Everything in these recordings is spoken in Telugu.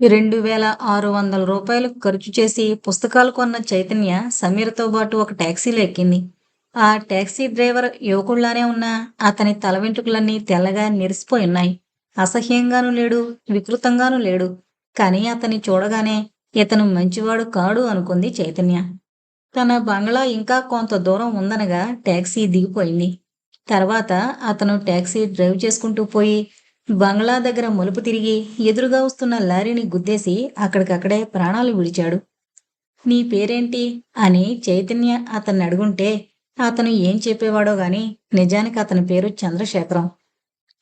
రెండు వేల ఆరు వందల రూపాయలు ఖర్చు చేసి పుస్తకాలు కొన్న చైతన్య సమీర్తో పాటు ఒక ట్యాక్సీలో ఎక్కింది. ఆ ట్యాక్సీ డ్రైవర్ యువకుళ్ళానే ఉన్నా అతని తల వెంట్రుకలన్నీ తెల్లగా నెరిసిపోయి ఉన్నాయి. అసహ్యంగానూ లేడు వికృతంగానూ లేడు. కానీ అతన్ని చూడగానే ఇతను మంచివాడు కాడు అనుకుంది చైతన్య. తన బంగ్లా ఇంకా కొంత దూరం ఉందనగా ట్యాక్సీ దిగిపోయింది. తర్వాత అతను ట్యాక్సీ డ్రైవ్ చేసుకుంటూ పోయి బంగ్లా దగ్గర మలుపు తిరిగి ఎదురుగా వస్తున్న లారీని గుద్దేసి అక్కడికక్కడే ప్రాణాలు విడిచాడు. నీ పేరేంటి? అని చైతన్య అతన్ని అడుగుంటే అతను ఏం చెప్పేవాడో గాని నిజానికి అతని పేరు చంద్రశేఖరం.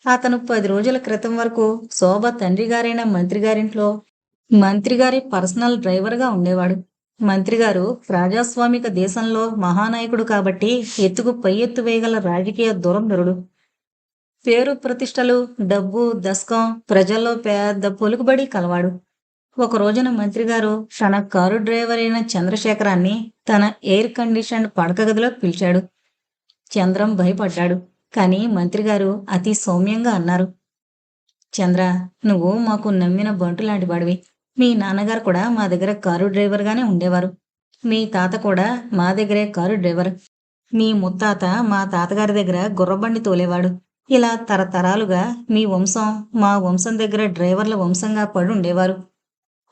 అతను పది రోజుల క్రితం వరకు శోభ తండ్రి గారైన మంత్రి గారింట్లో మంత్రిగారి పర్సనల్ డ్రైవర్గా ఉండేవాడు. మంత్రిగారు ప్రజాస్వామిక దేశంలో మహానాయకుడు కాబట్టి ఎత్తుకు పై ఎత్తు వేయగల రాజకీయ దురంధరుడు. పేరు ప్రతిష్టలు డబ్బు దశకం ప్రజల్లో పెద్ద పొలుకుబడి కలవాడు. ఒక రోజున మంత్రిగారు తన కారు డ్రైవర్ అయిన చంద్రశేఖరాన్ని తన ఎయిర్ కండిషన్ పడక గదిలో పిలిచాడు. చంద్రం భయపడ్డాడు. కానీ మంత్రిగారు అతి సౌమ్యంగా అన్నారు. చంద్ర నువ్వు మాకు నమ్మిన బంటు లాంటి వాడివి మీ నాన్నగారు కూడా మా దగ్గర కారు డ్రైవర్గానే ఉండేవారు. మీ తాత కూడా మా దగ్గరే కారు డ్రైవర్. మీ ముత్తాత మా తాతగారి దగ్గర గుర్రబండి తోలేవాడు. ఇలా తరతరాలుగా మీ వంశం మా వంశం దగ్గర డ్రైవర్ల వంశంగా పడి ఉండేవారు.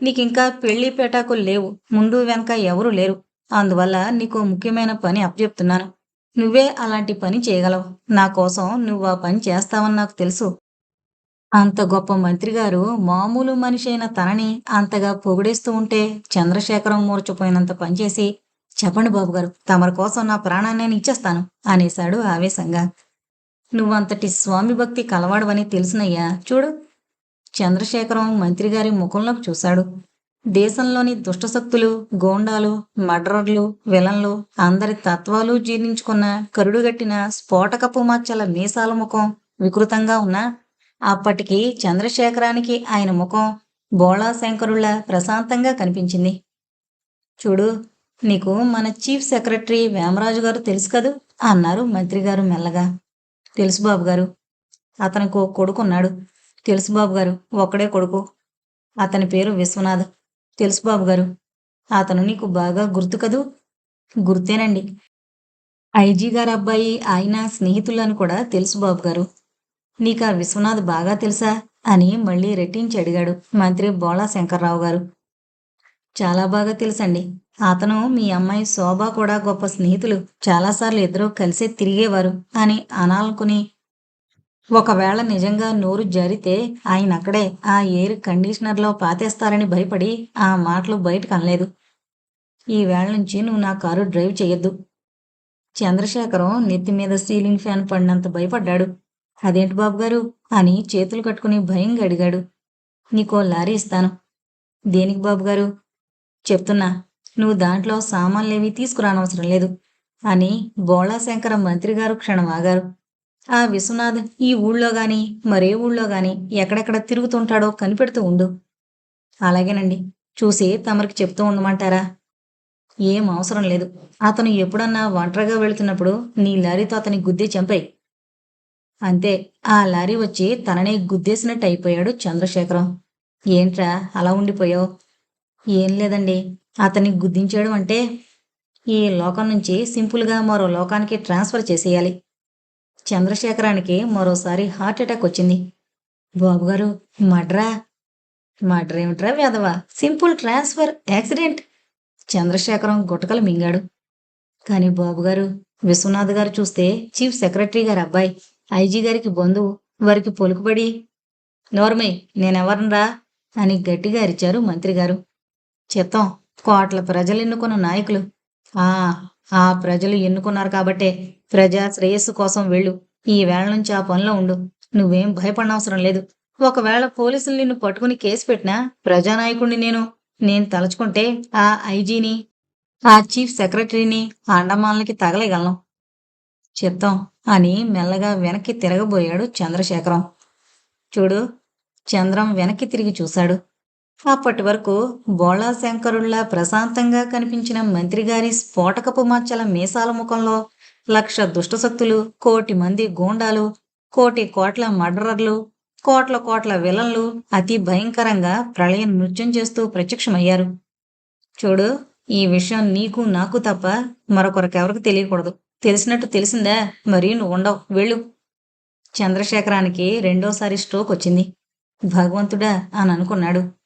నీకింకా పెళ్ళి పేటాకులు లేవు ముందు వెనక ఎవరూ లేరు. అందువల్ల నీకు ముఖ్యమైన పని అప్పచెప్తున్నాను. నువ్వే అలాంటి పని చేయగలవు. నా కోసం నువ్వు ఆ పని చేస్తావని నాకు తెలుసు. అంత గొప్ప మంత్రి గారు మామూలు మనిషి అయిన తనని అంతగా పొగిడేస్తూ ఉంటే చంద్రశేఖరం మూర్చపోయినంత పనిచేసి చెప్పండి బాబుగారు తమరి కోసం నా ప్రాణాన్ని నేను ఇచ్చేస్తాను అనేశాడు ఆవేశంగా. నువ్వంతటి స్వామి భక్తి కలవాడవని తెలుసునయ్యా. చూడు చంద్రశేఖరం మంత్రిగారి ముఖంలోకి చూశాడు. దేశంలోని దుష్టశక్తులు గోండాలు మర్డరర్లు విలన్లు అందరి తత్వాలు జీర్ణించుకున్న కరుడుగట్టిన స్ఫోటకపు మచ్చల మీసాల ముఖం వికృతంగా ఉన్నా అప్పటికి చంద్రశేఖరానికి ఆయన ముఖం బోళా శంకరుళ్ళ ప్రశాంతంగా కనిపించింది. చూడు నీకు మన చీఫ్ సెక్రటరీ వేమరాజు గారు తెలుసు కదూ? అన్నారు మంత్రిగారు మెల్లగా. తెలుసు బాబు గారు అతనికి ఓ కొడుకున్నాడు. తెలుసు బాబు గారు ఒక్కడే కొడుకు. అతని పేరు విశ్వనాథ్. తెలుసు బాబు గారు అతను నీకు బాగా గుర్తు కదూ? గుర్తేనండి. ఐజీ గారు అబ్బాయి ఆయన స్నేహితులను కూడా తెలుసు బాబు గారు నీకు ఆ విశ్వనాథ్ బాగా తెలుసా? అని మళ్ళీ రెట్టించి అడిగాడు మంత్రి బోళా శంకర్రావు గారు. చాలా బాగా తెలుసండి. అతను మీ అమ్మాయి శోభ కూడా గొప్ప స్నేహితులు. చాలాసార్లు ఇద్దరూ కలిసే తిరిగేవారు. అని అనాలనుకుని ఒకవేళ నిజంగా నోరు జారితే ఆయన అక్కడే ఆ ఎయిర్ కండిషనర్లో పాతేస్తారని భయపడి ఆ మాటలు బయటకు అనలేదు. ఈవేళ నుంచి నువ్వు నా కారు డ్రైవ్ చేయొద్దు చంద్రశేఖరం నెత్తి మీద సీలింగ్ ఫ్యాన్ పడినంత భయపడ్డాడు. అదేంటి బాబు గారు అని చేతులు కట్టుకుని భయంగా అడిగాడు. నీకో లారీ ఇస్తాను. దేనికి బాబు గారు చెప్తున్నా నువ్వు దాంట్లో సామాన్లేవి తీసుకురానవసరం లేదు అని బోళాశంకర మంత్రి గారు క్షణం ఆగారు. ఆ విశ్వనాథ్ ఈ ఊళ్ళో గాని మరే ఊళ్ళో గాని ఎక్కడెక్కడ తిరుగుతుంటాడో కనిపెడుతూ ఉండు. అలాగేనండి చూసి తమరికి చెప్తూ ఉండమంటారా? ఏం అవసరం లేదు. అతను ఎప్పుడన్నా ఒంటరిగా వెళుతున్నప్పుడు నీ లారీతో అతని గుద్దే చంపాయి. అంతే ఆ లారీ వచ్చి తననే గుద్దేసినట్టు అయిపోయాడు చంద్రశేఖరం. ఏంట్రా అలా ఉండిపోయావు? ఏం లేదండి. అతన్ని గుద్దించాడు అంటే ఈ లోకం నుంచి సింపుల్గా మరో లోకానికి ట్రాన్స్ఫర్ చేసేయాలి. చంద్రశేఖరానికి మరోసారి హార్ట్ అటాక్ వచ్చింది. బాబుగారు మడ్రా మడ్ర? ఏమిట్రా వేదవా సింపుల్ ట్రాన్స్ఫర్ యాక్సిడెంట్. చంద్రశేఖరం గుటకలు మింగాడు. కానీ బాబుగారు విశ్వనాథ్ గారు చూస్తే చీఫ్ సెక్రటరీ గారి అబ్బాయి ఐజీ గారికి బంధువు వారికి పొలుకుబడి నోర్మే నేనెవరనరా? అని గట్టిగా అరిచారు మంత్రి గారు. చిత్తం కోట్ల ప్రజలు ఎన్నుకున్న నాయకులు. ఆ ఆ ప్రజలు ఎన్నుకున్నారు కాబట్టే ప్రజా శ్రేయస్సు కోసం వెళ్ళు. ఈ వేళ నుంచి ఆ పనిలో ఉండు. నువ్వేం భయపడనవసరం లేదు. ఒకవేళ పోలీసులు నిన్ను పట్టుకుని కేసు పెట్టినా ప్రజానాయకుడిని నేను నేను తలుచుకుంటే ఆ ఐజీని ఆ చీఫ్ సెక్రటరీని అండమాలకి తగలేగలను చిత్తం అని మెల్లగా వెనక్కి తిరగబోయాడు చంద్రశేఖరం. చూడు చంద్రం వెనక్కి తిరిగి చూశాడు. అప్పటి వరకు బోళా శంకరుల్లా ప్రశాంతంగా కనిపించిన మంత్రిగారి స్ఫోటకపు మచ్చల మీసాల ముఖంలో లక్ష దుష్టశక్తులు కోటి మంది గూండాలు కోటి కోట్ల మర్డరర్లు కోట్ల కోట్ల విలన్లు అతి భయంకరంగా ప్రళయం నృత్యం చేస్తూ ప్రత్యక్షమయ్యారు. చూడు ఈ విషయం నీకు నాకు తప్ప మరొకరికెవరికి తెలియకూడదు. తెలిసినట్టు తెలిసిందా? మరి నువ్వు ఉండవు. వెళ్ళు. చంద్రశేఖరానికి రెండోసారి స్ట్రోక్ వచ్చింది. భగవంతుడా అని అనుకున్నాడు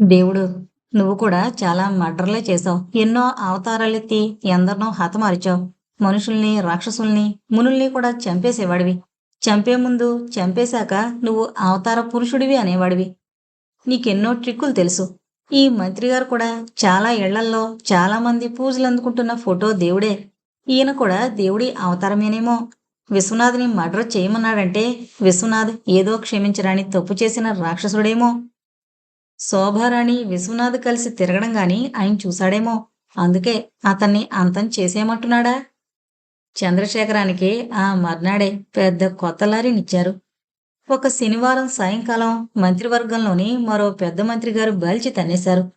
దేవుడు నువ్వు కూడా చాలా మర్డర్లే చేశావు. ఎన్నో అవతారాలెత్తి ఎందరినో హతమార్చావు. మనుషుల్ని రాక్షసుల్ని మునుల్ని కూడా చంపేసేవాడివి. చంపే ముందు చంపేశాక నువ్వు అవతార పురుషుడివి అనేవాడివి. నీకెన్నో ట్రిక్కులు తెలుసు. ఈ మంత్రి గారు కూడా చాలా ఇళ్ళల్లో చాలా మంది పూజలు అందుకుంటున్న ఫోటో దేవుడే. ఈయన కూడా దేవుడి అవతారమేనేమో. విశ్వనాథ్ని మర్డర్ చేయమన్నాడంటే విశ్వనాథ్ ఏదో క్షమించరాని తప్పు చేసిన రాక్షసుడేమో. శోభారాణి విశ్వనాథ్ కలిసి తిరగడం గాని ఆయన చూశాడేమో. అందుకే అతన్ని అంతం చేసేయమంటున్నాడా? చంద్రశేఖరానికి ఆ మర్నాడే పెద్ద కొత్త లారీనిచ్చారు. ఒక శనివారం సాయంకాలం మంత్రివర్గంలోని మరో పెద్ద మంత్రి గారు బల్చి తన్నేశారు.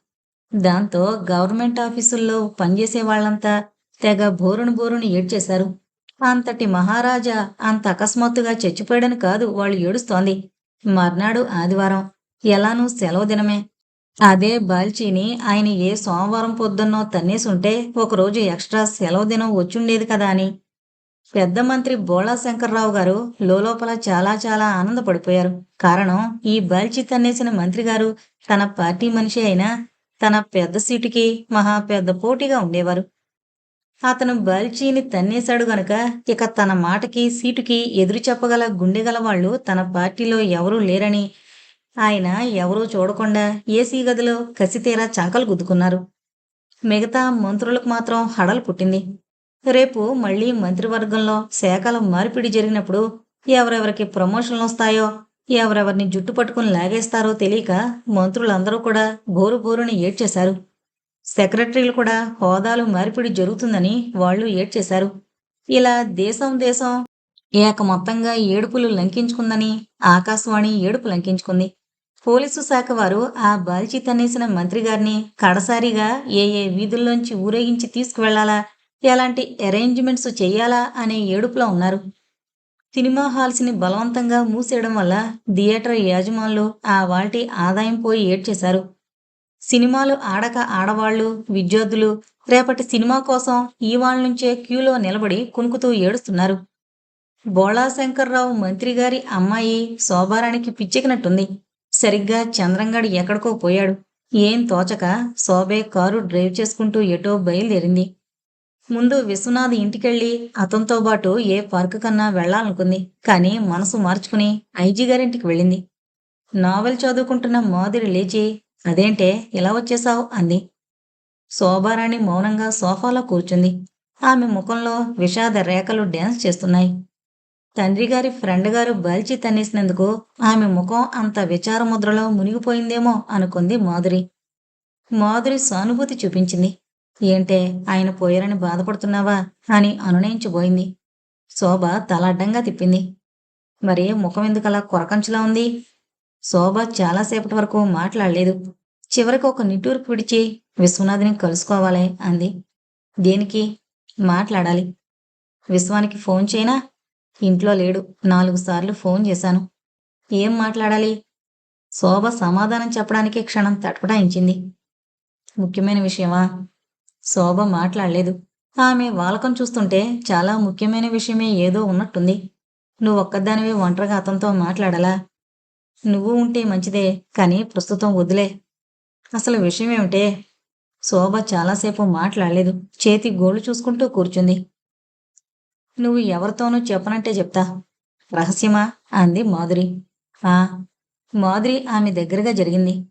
దాంతో గవర్నమెంట్ ఆఫీసుల్లో పనిచేసే వాళ్ళంతా తెగ బోరును బోరును ఏడ్చేశారు. అంతటి మహారాజా అంత అకస్మాత్తుగా చచ్చిపోయాడని కాదు వాళ్ళు ఏడుస్తోంది. మర్నాడు ఆదివారం ఎలానూ సెలవు దినమే. అదే బాల్చీని ఆయన ఏ సోమవారం పొద్దున్నో తన్నేసుంటే ఒకరోజు ఎక్స్ట్రా సెలవు దినం వచ్చుండేది కదా అని. పెద్ద మంత్రి బోళా శంకర్రావు గారు లోపల చాలా చాలా ఆనందపడిపోయారు. కారణం ఈ బాల్చి తన్నేసిన మంత్రి గారు తన పార్టీ మనిషి అయినా తన పెద్ద సీటుకి మహా పెద్ద పోటీగా ఉండేవారు. అతను బాల్చీని తన్నేశాడు గనుక ఇక తన మాటకి సీటుకి ఎదురు చెప్పగల గుండెగల వాళ్ళు తన పార్టీలో ఎవరూ లేరని ఆయన ఎవరూ చూడకుండా ఏసీ గదిలో కసితేరా చంకలు గుద్దుకున్నారు. మిగతా మంత్రులకు మాత్రం హడలు పుట్టింది. రేపు మళ్ళీ మంత్రివర్గంలో శాఖల మార్పిడి జరిగినప్పుడు ఎవరెవరికి ప్రమోషన్లు వస్తాయో ఎవరెవరిని జుట్టు పట్టుకుని లాగేస్తారో తెలియక మంత్రులందరూ కూడా బోరు బోరుని ఏడ్చేశారు. సెక్రటరీలు కూడా హోదాలు మార్పిడి జరుగుతుందని వాళ్ళు ఏడ్చేశారు. ఇలా దేశం దేశం ఏక మొత్తంగా ఏడుపులు లంకించుకుందని ఆకాశవాణి ఏడుపు లంకించుకుంది. పోలీసు శాఖ వారు ఆ బాల్చి తన్నేసిన మంత్రి గారిని కడసారిగా ఏ ఏ వీధుల్లోంచి ఊరేగించి తీసుకువెళ్ళాలా? ఎలాంటి అరేంజ్మెంట్స్ చేయాలా అనే ఏడుపులో ఉన్నారు. సినిమా హాల్స్ని బలవంతంగా మూసేయడం వల్ల థియేటర్ యాజమానులు ఆ వాటి ఆదాయం పోయి ఏడ్చేశారు. సినిమాలు ఆడక ఆడవాళ్ళు విద్యార్థులు రేపటి సినిమా కోసం ఈ వాళ్ళ నుంచే క్యూలో నిలబడి కునుకుతూ ఏడుస్తున్నారు. బోళా శంకర్రావు మంత్రి గారి అమ్మాయి శోభారానికి పిచ్చెక్కినట్టుంది. సరిగ్గా చంద్రంగాడు ఎక్కడికో పోయాడు. ఏం తోచక శోభే కారు డ్రైవ్ చేసుకుంటూ ఎటో బయలుదేరింది. ముందు విశ్వనాథ్ ఇంటికెళ్ళి అతనితో పాటు ఏ పార్కు కన్నా వెళ్ళాలనుకుంది కానీ మనసు మార్చుకుని ఐజీ గారింటికి వెళ్ళింది. నావెల్ చదువుకుంటున్న మాదిరి లేచి అదేంటే ఇలా వచ్చేశావు? అంది. శోభారాణి మౌనంగా సోఫాలో కూర్చుంది. ఆమె ముఖంలో విషాద రేఖలు డ్యాన్స్ చేస్తున్నాయి. తండ్రి గారి ఫ్రెండ్ గారు బల్చి తన్నేసినందుకు ఆమె ముఖం అంత విచార ముద్రలో మునిగిపోయిందేమో అనుకుంది మాధురి. మాధురి సానుభూతి చూపించింది. ఏంటే ఆయన పోయారని బాధపడుతున్నావా అని అనునయించబోయింది శోభ తల అడ్డంగా తిప్పింది. మరి ముఖం ఎందుకలా కొరకంచులా ఉంది? శోభ చాలాసేపటి వరకు మాట్లాడలేదు. చివరికి ఒక నిట్టూర్పు విడిచి విశ్వనాథ్ని కలుసుకోవాలి అంది. దేనికి? మాట్లాడాలి. విశ్వానికి ఫోన్ చేయనా? ఇంట్లో లేడు. నాలుగు సార్లు ఫోన్ చేశాను. ఏం మాట్లాడాలి? శోభ సమాధానం చెప్పడానికి క్షణం తటపటాయించింది. ముఖ్యమైన విషయమా? శోభ మాట్లాడలేదు. ఆమె వాలకం చూస్తుంటే చాలా ముఖ్యమైన విషయమే ఏదో ఉన్నట్టుంది. నువ్వు ఒక్కదానివే ఒంటరిగా అతనితో మాట్లాడాలా? నువ్వు ఉంటే మంచిదే కానీ ప్రస్తుతం వదిలే. అసలు విషయం ఏమిటే శోభ చాలాసేపు మాట్లాడలేదు. చేతి గోళ్ళు చూసుకుంటూ కూర్చుంది. నువ్వు ఎవరితోనూ చెప్పనంటే చెప్తా. రహస్యమా? అంది మాధురి. ఆ మాధురి ఆమె దగ్గరగా జరిగింది.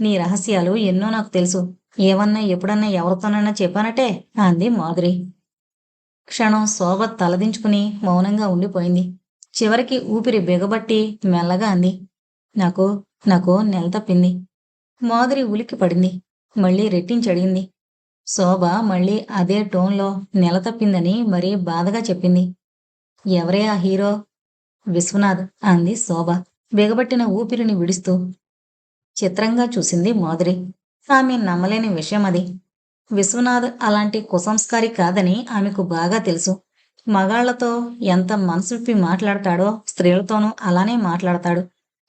నీ రహస్యాలు ఎన్నో నాకు తెలుసు. ఏమన్నా ఎప్పుడన్నా ఎవరితోనన్నా చెప్పానటే? అంది మాధురి. క్షణం శోభ తలదించుకుని మౌనంగా ఉండిపోయింది. చివరికి ఊపిరి బిగబట్టి మెల్లగా అంది. నాకు నాకు నెల తప్పింది. మాధురి ఉలిక్కి పడింది మళ్ళీ రెట్టించి అడిగింది శోభ మళ్ళీ అదే టోన్లో నెల తప్పిందని మరీ బాధగా చెప్పింది. ఎవరే ఆ హీరో? విశ్వనాథ్ అంది శోభ బిగబట్టిన ఊపిరిని విడుస్తూ. చిత్రంగా చూసింది మాధురి. ఆమె నమ్మలేని విషయం అది. విశ్వనాథ్ అలాంటి కుసంస్కారి కాదని ఆమెకు బాగా తెలుసు. మగాళ్ళతో ఎంత మనసుప్పి మాట్లాడతాడో స్త్రీలతోనూ అలానే మాట్లాడతాడు.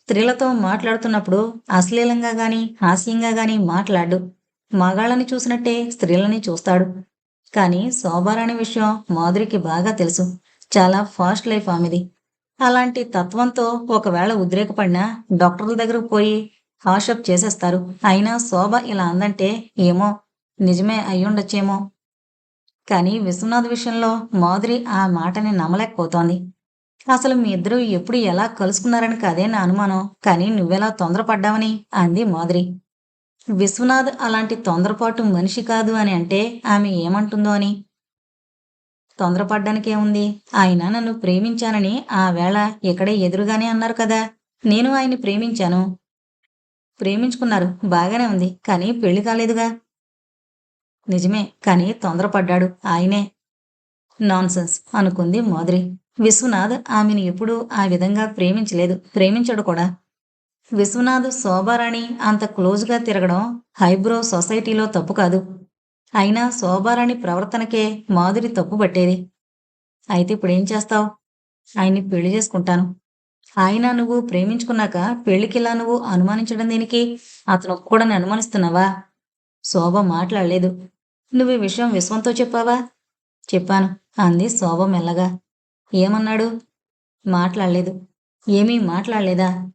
స్త్రీలతో మాట్లాడుతున్నప్పుడు అశ్లీలంగా గాని హాస్యంగా గాని మాట్లాడు. మగాళ్ళని చూసినట్టే స్త్రీలని చూస్తాడు. కానీ శోభారాణి విషయం మాధురికి బాగా తెలుసు. చాలా ఫాస్ట్ లైఫ్ ఆమెది. అలాంటి తత్వంతో ఒకవేళ ఉద్రేకపడినా డాక్టర్ల దగ్గరకు పోయి హాషప్ చేసేస్తారు. అయినా శోభ ఇలా అందంటే ఏమో? నిజమే అయ్యుండొచ్చేమో? కానీ విశ్వనాథ్ విషయంలో మాధురి ఆ మాటని నమ్మలేకపోతోంది. అసలు మీ ఇద్దరూ ఎప్పుడు ఎలా కలుసుకున్నారని కాదే నా అనుమానం. కానీ నువ్వెలా తొందరపడ్డావని అంది మాధురి. విశ్వనాథ్ అలాంటి తొందరపాటు మనిషి కాదు అని అంటే ఆమె ఏమంటుందో అని? తొందరపడ్డానికేముంది? ఆయన నన్ను ప్రేమించానని ఆ వేళ ఇక్కడే ఎదురుగానే అన్నారు కదా. నేను ఆయన్ని ప్రేమించాను. ప్రేమించుకున్నారు. బాగానే ఉంది. కానీ పెళ్ళి కాలేదుగా? నిజమే. కానీ తొందరపడ్డాడు. ఆయనే. నాన్సెన్స్. అనుకుంది మాధురి. విశ్వనాథ్ ఆమెను ఎప్పుడూ ఆ విధంగా ప్రేమించలేదు. ప్రేమించడు కూడా. విశ్వనాథ్ శోభారాణి అంత క్లోజ్గా తిరగడం హైబ్రో సొసైటీలో తప్పు కాదు. అయినా శోభారాణి ప్రవర్తనకే మాధురి తప్పు పట్టేది. అయితే ఇప్పుడు ఏం చేస్తావు? ఆయన్ని పెళ్ళి చేసుకుంటాను. ఆయన నువ్వు ప్రేమించుకున్నాక పెళ్ళికిలా నువ్వు అనుమానించడం దేనికి? అతను కూడా అనుమానిస్తున్నావా? శోభ మాట్లాడలేదు. నువ్వు ఈ విషయం విశ్వంతో చెప్పావా? చెప్పాను అంది శోభ మెల్లగా. ఏమన్నాడు? మాట్లాడలేదు. ఏమీ మాట్లాడలేదా?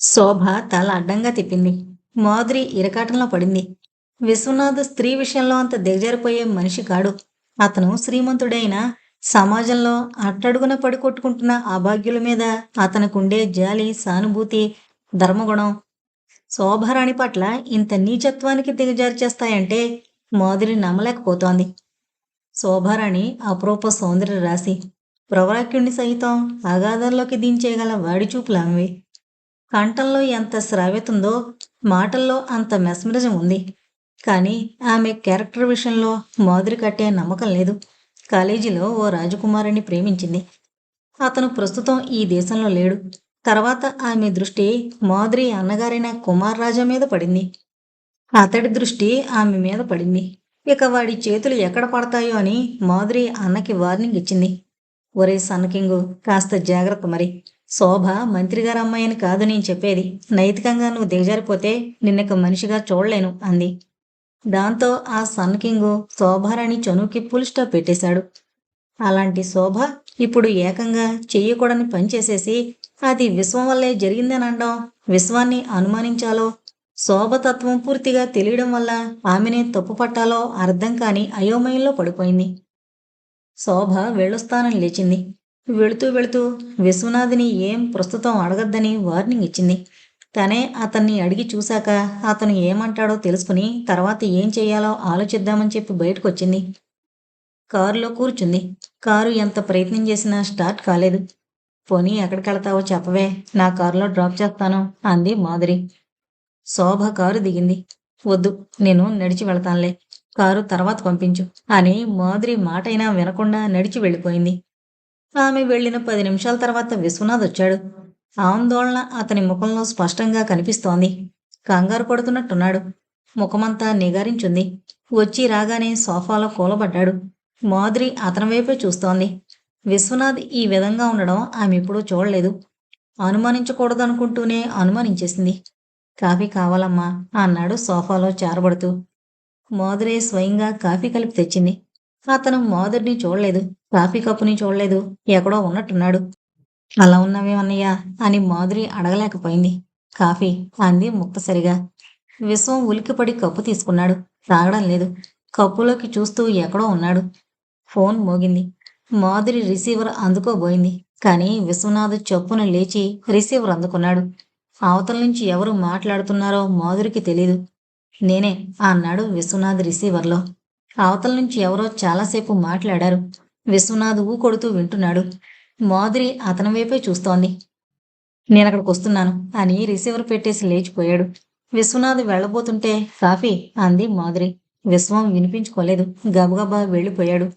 శోభ తల అడ్డంగా తిప్పింది. మాధురి ఇరకాటంలో పడింది. విశ్వనాథ్ స్త్రీ విషయంలో అంత దిగజారిపోయే మనిషి కాడు. అతను శ్రీమంతుడైన సమాజంలో అట్టడుగున పడి కొట్టుకుంటున్న అభాగ్యుల మీద అతనికుండే జాలి సానుభూతి ధర్మగుణం శోభారాణి పట్ల ఇంత నీచత్వానికి దిగజారి చేస్తాయంటే మాధురి నమ్మలేకపోతోంది. శోభారాణి అపరూప సౌందర్య రాశి. ప్రవరాక్యుణ్ణి సైతం అగాధంలోకి దించేయగల వాడి చూపులామెవి కంఠంలో ఎంత శ్రావ్యతుందో మాటల్లో అంత మెస్మరిజం ఉంది. కానీ ఆమె క్యారెక్టర్ విషయంలో మాధురి కట్టే నమ్మకం లేదు. కాలేజీలో ఓ రాజకుమారుని ప్రేమించింది. అతను ప్రస్తుతం ఈ దేశంలో లేడు. తర్వాత ఆమె దృష్టి మాధురి అన్నగారైన కుమార్ రాజా మీద పడింది. అతడి దృష్టి ఆమె మీద పడింది. ఇక వాడి చేతులు ఎక్కడ పడతాయో అని మాధురి అన్నకి వార్నింగ్ ఇచ్చింది. ఒరే సన్నకింగు కాస్త జాగ్రత్త మరి. శోభ మంత్రిగారు అమ్మాయిని కాదు నేను చెప్పేది. నైతికంగా నువ్వు దిగజారిపోతే నిన్నకు మనిషిగా చూడలేను అంది. దాంతో ఆ సన్ కింగ్ శోభారాణి చనువుకి ఫుల్ స్టాప్ పెట్టేశాడు. అలాంటి శోభ ఇప్పుడు ఏకంగా చెయ్యకూడని పనిచేసేసి అది విశ్వం వల్లే జరిగిందని అనడం విశ్వాన్ని అనుమానించాలో శోభతత్వం పూర్తిగా తెలియడం వల్ల ఆమెనే తప్పు పట్టాలో అర్థం కాని అయోమయంలో పడిపోయింది. శోభ వెళ్ళొస్తానని లేచింది. వెళుతూ వెళుతూ విశ్వనాథిని ఏం ప్రస్తుతం అడగద్దని వార్నింగ్ ఇచ్చింది. తనే అతన్ని అడిగి చూశాక అతను ఏమంటాడో తెలుసుకుని తర్వాత ఏం చేయాలో ఆలోచిద్దామని చెప్పి బయటకు వచ్చింది కారులో కూర్చుంది. కారు ఎంత ప్రయత్నం చేసినా స్టార్ట్ కాలేదు. పోనీ ఎక్కడికెళ్తావో చెప్పవే నా కారులో డ్రాప్ చేస్తాను అంది మాధురి. శోభ కారు దిగింది. వద్దు నేను నడిచి వెళతానులే కారు తర్వాత పంపించు అని మాధురి మాటైనా వినకుండా నడిచి వెళ్ళిపోయింది. ఆమె వెళ్ళిన పది నిమిషాల తర్వాత విశ్వనాథ్ వచ్చాడు. ఆందోళన అతని ముఖంలో స్పష్టంగా కనిపిస్తోంది. కంగారు పడుతున్నట్టున్నాడు. ముఖమంతా నిగారించుంది. వచ్చి రాగానే సోఫాలో కూలబడ్డాడు. మాధురి అతని వైపే చూస్తోంది. విశ్వనాథ్ ఈ విధంగా ఉండడం ఆమె ఎప్పుడూ చూడలేదు. అనుమానించకూడదనుకుంటూనే అనుమానించేసింది. కాఫీ కావాలమ్మా అన్నాడు సోఫాలో చారబడుతూ. మాధురే స్వయంగా కాఫీ కలిపి తెచ్చింది. అతను మాధురిని చూడలేదు. కాఫీ కప్పుని చూడలేదు. ఎక్కడో ఉన్నట్టున్నాడు. అలా ఉన్నవేమన్నయ్యా? అని మాధురి అడగలేకపోయింది. కాఫీ అంది ముక్తసరిగా. విశ్వం ఉలికిపడి కప్పు తీసుకున్నాడు. తాగడం లేదు. కప్పులోకి చూస్తూ ఎక్కడో ఉన్నాడు. ఫోన్ మోగింది. మాధురి రిసీవర్ అందుకోబోయింది. కానీ విశ్వనాథ్ చొప్పున లేచి రిసీవర్ అందుకున్నాడు. అవతల నుంచి ఎవరు మాట్లాడుతున్నారో మాధురికి తెలీదు. నేనే అన్నాడు విశ్వనాథ్ రిసీవర్లో. అవతల నుంచి ఎవరో చాలాసేపు మాట్లాడారు. విశ్వనాథ్ ఊ కొడుతూ వింటున్నాడు. మాధురి అతని వైపే చూస్తోంది. నేను అక్కడికి వస్తున్నాను అని రిసీవర్ పెట్టేసి లేచిపోయాడు. విశ్వనాథ్ వెళ్ళబోతుంటే కాఫీ అంది మాధురి. విశ్వం వినిపించుకోలేదు. గబగబా వెళ్ళిపోయాడు.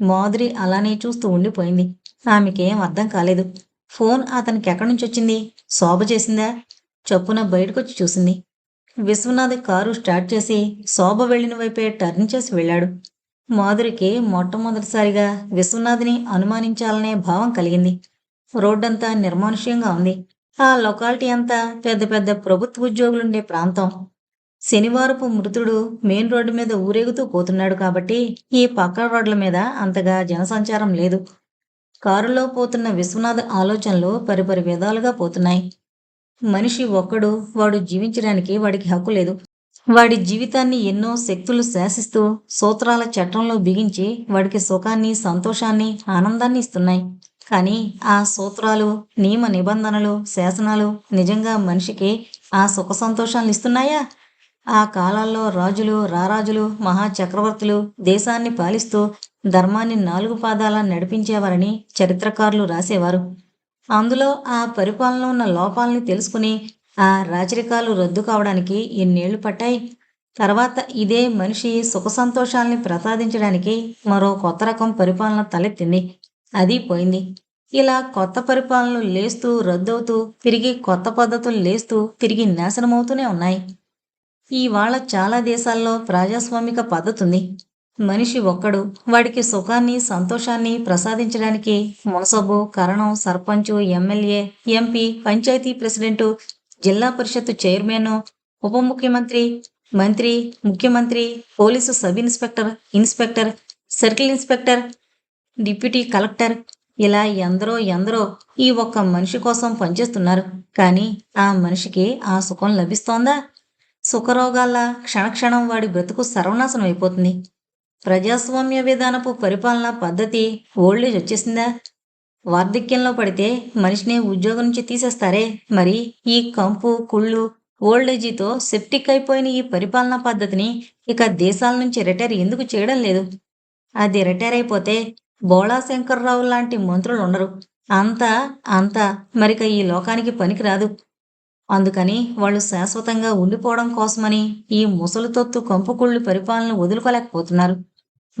మాధురి అలానే చూస్తూ ఉండిపోయింది. ఆమెకేం అర్థం కాలేదు. ఫోన్ అతనికి ఎక్కడి నుంచి వచ్చింది? శోభ చేసిందా? చొప్పున బయటకొచ్చి చూసింది. విశ్వనాథ్ కారు స్టార్ట్ చేసి శోభ వెళ్ళిన వైపే టర్న్ చేసి వెళ్ళాడు. మాధురికి మొట్టమొదటిసారిగా విశ్వనాథ్ని అనుమానించాలనే భావం కలిగింది. రోడ్డంతా నిర్మానుష్యంగా ఉంది. ఆ లొకాలిటీ అంతా పెద్ద పెద్ద ప్రభుత్వ ఉద్యోగులుండే ప్రాంతం. శనివారపు మృతుడు మెయిన్ రోడ్డు మీద ఊరేగుతూ పోతున్నాడు కాబట్టి ఈ పక్క రోడ్ల మీద అంతగా జనసంచారం లేదు. కారులో పోతున్న విశ్వనాథ్ ఆలోచనలు పరిపరి విధాలుగా పోతున్నాయి. మనిషి ఒక్కడు వాడు జీవించడానికి వాడికి హక్కు లేదు. వాడి జీవితాన్ని ఎన్నో శక్తులు శాసిస్తూ సూత్రాల చట్టంలో బిగించి వాడికి సుఖాన్ని సంతోషాన్ని ఆనందాన్ని ఇస్తున్నాయి. కానీ ఆ సూత్రాలు నియమ నిబంధనలు శాసనాలు నిజంగా మనిషికి ఆ సుఖ సంతోషాలు ఇస్తున్నాయా? ఆ కాలాల్లో రాజులు రారాజులు మహా చక్రవర్తులు దేశాన్ని పాలిస్తూ ధర్మాన్ని నాలుగు పాదాల నడిపించేవారని చరిత్రకారులు రాసేవారు. అందులో ఆ పరిపాలన ఉన్న లోపాలని తెలుసుకుని ఆ రాచరికాలు రద్దు కావడానికి ఎన్నేళ్ళు పట్టాయి? తర్వాత ఇదే మనిషి సుఖ సంతోషాల్ని ప్రసాదించడానికి మరో కొత్త రకం పరిపాలన తలెత్తింది. అది పోయింది. ఇలా కొత్త పరిపాలనలు లేస్తూ రద్దవుతూ తిరిగి కొత్త పద్ధతులు లేస్తూ తిరిగి నాశనమవుతూనే ఉన్నాయి. ఇవాళ చాలా దేశాల్లో ప్రజాస్వామిక పద్ధతి ఉంది మనిషి ఒక్కడు వాడికి సుఖాన్ని సంతోషాన్ని ప్రసాదించడానికి మునసబు కరణం sarpanch MLA MP panchayat president జిల్లా పరిషత్ చైర్మన్ ఉప ముఖ్యమంత్రి మంత్రి ముఖ్యమంత్రి police sub inspector inspector circle inspector deputy collector. ఇలా ఎందరో ఎందరో ఈ ఒక్క మనిషి కోసం పనిచేస్తున్నారు. కానీ ఆ మనిషికి ఆ సుఖం లభిస్తోందా? సుఖరోగాల క్షణక్షణం వాడి బ్రతుకు సర్వనాశనం అయిపోతుంది. ప్రజాస్వామ్య విధానపు పరిపాలన పద్ధతి ఓల్డేజ్ వచ్చేసిందా? వార్ధక్యంలో పడితే మనిషిని ఉద్యోగం నుంచి తీసేస్తారే? మరి ఈ కంపు కుళ్ళు ఓల్డేజీతో సెప్టిక్ అయిపోయిన ఈ పరిపాలనా పద్ధతిని ఇక దేశాల నుంచి రిటైర్ ఎందుకు చేయడం లేదు? అది రిటైర్ అయిపోతే బోళా శంకర్రావు లాంటి మంత్రులు ఉండరు. అంతా అంతా మరిక ఈ లోకానికి పనికిరాదు. అందుకని వాళ్ళు శాశ్వతంగా ఉండిపోవడం కోసమని ఈ ముసలితొత్తు కంపుకుళ్ళు పరిపాలన వదులుకోలేకపోతున్నారు.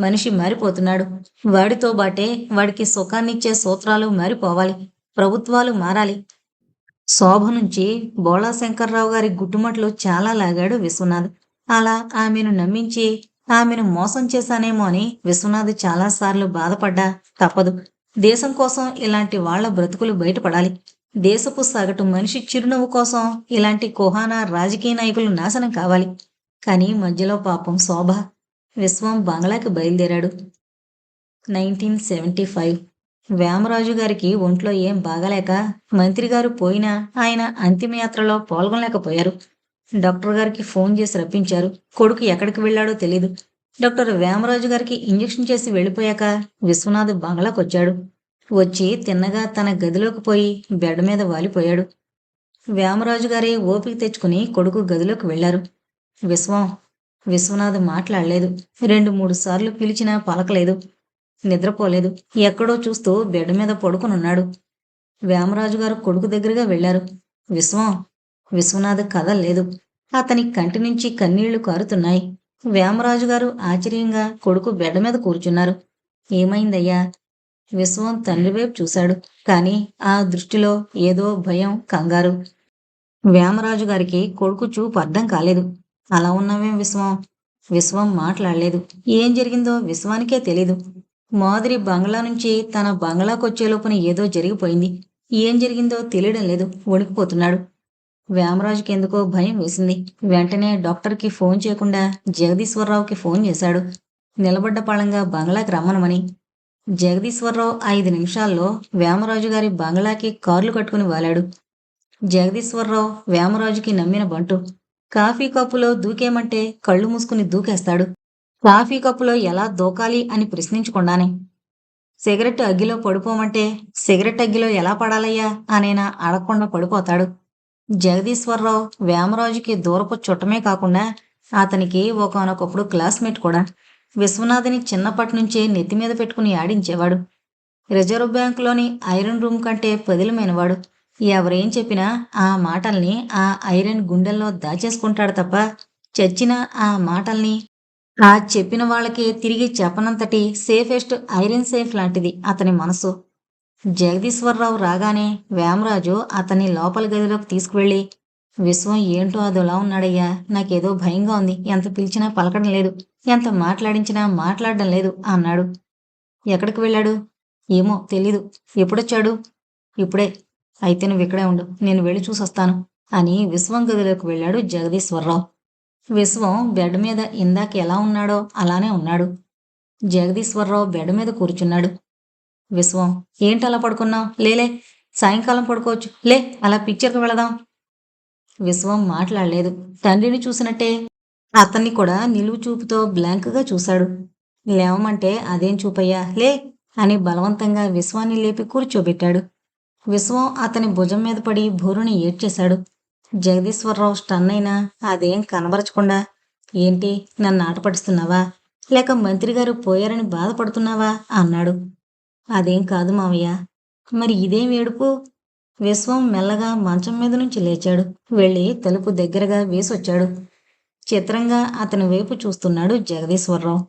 మనిషి మారిపోతున్నాడు. వాడితో బాటే వాడికి సుఖాన్నిచ్చే సూత్రాలు మారిపోవాలి. ప్రభుత్వాలు మారాలి. శోభ నుంచి బోళాశంకర్రావు గారి గుట్టుమట్లు చాలా లాగాడు విశ్వనాథ్. అలా ఆమెను నమ్మించి ఆమెను మోసం చేశానేమో అని విశ్వనాథ్ చాలాసార్లు బాధపడ్డా తప్పదు. దేశం కోసం ఇలాంటి వాళ్ళ బ్రతుకులు బయటపడాలి. దేశపు సగటు మనిషి చిరునవ్వు కోసం ఇలాంటి కుహానా రాజకీయ నాయకులు నాశనం కావాలి. కానీ మధ్యలో పాపం శోభ విశ్వం బంగ్లాకి బయలుదేరాడు. నైన్టీన్ సెవెంటీ ఫైవ్ వేమరాజు గారికి ఒంట్లో ఏం బాగలేక మంత్రి గారు పోయినా ఆయన అంతిమయాత్రలో పాల్గొనలేకపోయారు. డాక్టర్ గారికి ఫోన్ చేసి రప్పించారు. కొడుకు ఎక్కడికి వెళ్ళాడో తెలీదు. డాక్టర్ వేమరాజు గారికి ఇంజెక్షన్ చేసి వెళ్ళిపోయాక విశ్వనాథ్ బంగ్లాకు వచ్చాడు. వచ్చి తిన్నగా తన గదిలోకి పోయి బెడ్ మీద వాలిపోయాడు. వేమరాజు గారే ఓపిక తెచ్చుకుని కొడుకు గదిలోకి వెళ్ళారు విశ్వం విశ్వనాథ్ మాట్లాడలేదు. రెండు మూడు సార్లు పిలిచినా పలకలేదు. నిద్రపోలేదు. ఎక్కడో చూస్తూ బెడ్ మీద పడుకునున్నాడు. వేమరాజు గారు కొడుకు దగ్గరగా వెళ్ళారు విశ్వం విశ్వనాథ్ కదల్లేదు అతని కంటి నుంచి కన్నీళ్ళు కారుతున్నాయి. వేమరాజు గారు ఆశ్చర్యంగా కొడుకు బెడ్ మీద కూర్చున్నారు. ఏమైందయ్యా? విశ్వం తండ్రి వైపు చూశాడు. కాని ఆ దృష్టిలో ఏదో భయం కంగారు. వేమరాజు గారికి కొడుకు చూపు అర్థం కాలేదు. అలా ఉన్నావేం విశ్వం? విశ్వం మాట్లాడలేదు. ఏం జరిగిందో విశ్వానికే తెలీదు. మాదిరి బంగ్లా నుంచి తన బంగ్లాకొచ్చే లోపున ఏదో జరిగిపోయింది. ఏం జరిగిందో తెలియడం లేదు. వణికిపోతున్నాడు. వేమరాజుకి ఎందుకో భయం వేసింది. వెంటనే డాక్టర్కి ఫోన్ చేయకుండా జగదీశ్వరరావుకి ఫోన్ చేశాడు. నిలబడ్డ పాళంగా బంగ్లాకి రమ్మనమని. జగదీశ్వరరావు ఐదు నిమిషాల్లో వేమరాజు గారి బంగ్లాకి కార్లు కట్టుకుని వాలాడు. జగదీశ్వరరావు వేమరాజుకి నమ్మిన బంటు. కాఫీ కప్పులో దూకేమంటే కళ్ళు మూసుకుని దూకేస్తాడు. కాఫీ కప్పులో ఎలా దూకాలి అని ప్రశ్నించకుండానే. సిగరెట్ అగ్గిలో పడిపోమంటే సిగరెట్ అగ్గిలో ఎలా పడాలయ్యా అనేనా అడగకుండా పడిపోతాడు. జగదీశ్వరరావు వేమరాజుకి దూరపు చుట్టమే కాకుండా అతనికి ఒకనొకప్పుడు క్లాస్మేట్ కూడా. విశ్వనాథని చిన్నప్పటి నుంచే నెత్తి మీద పెట్టుకుని ఆడించేవాడు. రిజర్వ్ బ్యాంకులోని ఐరన్ రూమ్ కంటే పదిలమైనవాడు. ఎవరేం చెప్పినా ఆ మాటల్ని ఆ ఐరన్ గుండెల్లో దాచేసుకుంటాడు తప్ప చచ్చిన ఆ మాటల్ని ఆ చెప్పిన వాళ్ళకి తిరిగి చెప్పనంతటి సేఫెస్ట్ ఐరన్ సేఫ్ లాంటిది అతని మనసు. జగదీశ్వరరావు రాగానే వేమరాజు అతన్ని లోపల గదిలోకి తీసుకువెళ్ళి విశ్వం ఏంటో అదోలా ఉన్నాడయ్యా నాకేదో భయంగా ఉంది ఎంత పిలిచినా పలకడం లేదు ఎంత మాట్లాడించినా మాట్లాడడం లేదు అన్నాడు. ఎక్కడికి వెళ్ళాడు? ఏమో తెలీదు. ఎప్పుడొచ్చాడు? ఇప్పుడే. అయితే నువ్వు ఇక్కడే ఉండు. నేను వెళ్ళి చూసొస్తాను. అని విశ్వం గదిలోకి వెళ్ళాడు జగదీశ్వరరావు. విశ్వం బెడ్ మీద ఇందాక ఎలా ఉన్నాడో అలానే ఉన్నాడు. జగదీశ్వరరావు బెడ్ మీద కూర్చున్నాడు. విశ్వం ఏంటి అలా పడుకున్నావు? లేలే సాయంకాలం పడుకోవచ్చు. లే అలా పిక్చర్కి వెళదాం. విశ్వం మాట్లాడలేదు. తండ్రిని చూసినట్టే అతన్ని కూడా నిలువు చూపుతో బ్లాంక్గా చూశాడు. లేవమంటే అదేం చూపయ్యా? లే అని బలవంతంగా విశ్వాన్ని లేపి కూర్చోబెట్టాడు. విశ్వం అతని భుజం మీద పడి భూరుని ఏడ్చేశాడు. జగదీశ్వరరావు స్టన్ అయినా అదేం కనబరచకుండా ఏంటి నన్ను ఆటపడిస్తున్నావా? లేక మంత్రి గారు పోయారని బాధపడుతున్నావా? అన్నాడు. అదేం కాదు మావయ్య. మరి ఇదేం ఏడుపు? విశ్వం మెల్లగా మంచం మీద నుంచి లేచాడు. వెళ్ళి తలుపు దగ్గరగా వేసొచ్చాడు. చిత్రంగా అతని వైపు చూస్తున్నాడు జగదీశ్వరరావు.